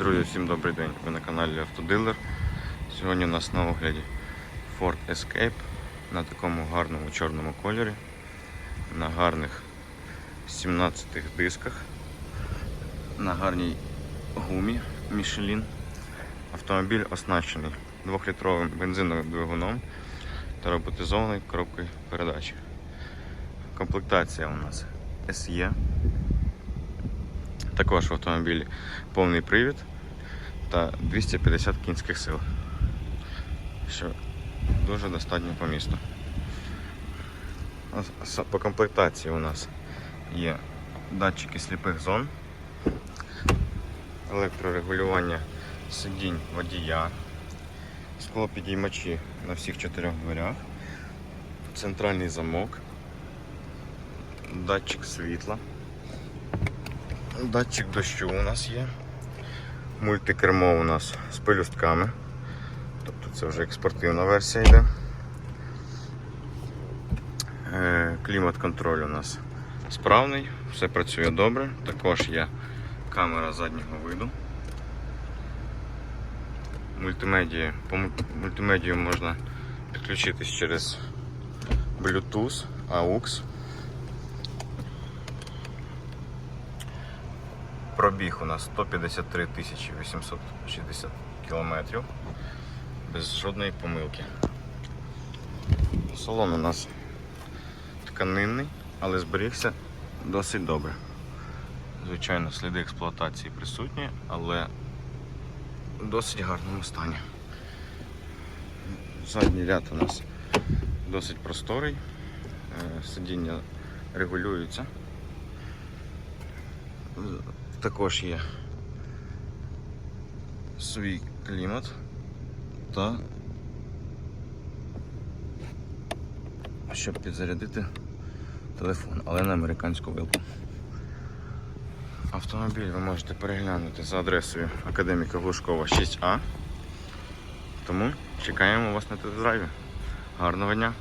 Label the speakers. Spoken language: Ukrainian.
Speaker 1: Друзі, всім добрий день. Ви на каналі Автодилер. Сьогодні у нас на огляді Ford Escape на такому гарному чорному кольорі, на гарних 17 дисках, на гарній гумі Michelin. Автомобіль оснащений 2-літровим бензиновим двигуном та роботизованою коробкою передач. Комплектація у нас SE. Також в автомобілі повний привід та 250 кінських сил, що дуже достатньо по місту. По комплектації у нас є датчики сліпих зон, електрорегулювання сидінь водія, склопідіймачі на всіх чотирьох дверях, центральний замок, датчик світла. Датчик дощу у нас є. Мультикермо у нас з пелюстками. Тобто це вже експортивна версія йде. Е, Клімат-контроль у нас справний, все працює добре. Також є камера заднього виду. Мультимедія, по мультимедію можна підключитись через Bluetooth, AUX. Пробіг у нас 153 тисячі 860 кілометрів без жодної помилки. Салон у нас тканинний, але зберігся досить добре. Звичайно, сліди експлуатації присутні, але в досить гарному стані. Задній ряд у нас досить просторий, е, сидіння регулюється. Також є свій клімат та щоб підзарядити телефон, але на американську вилку. Автомобіль ви можете переглянути за адресою Академіка Глушкова 6А. Тому чекаємо вас на тест-драйві. Гарного дня!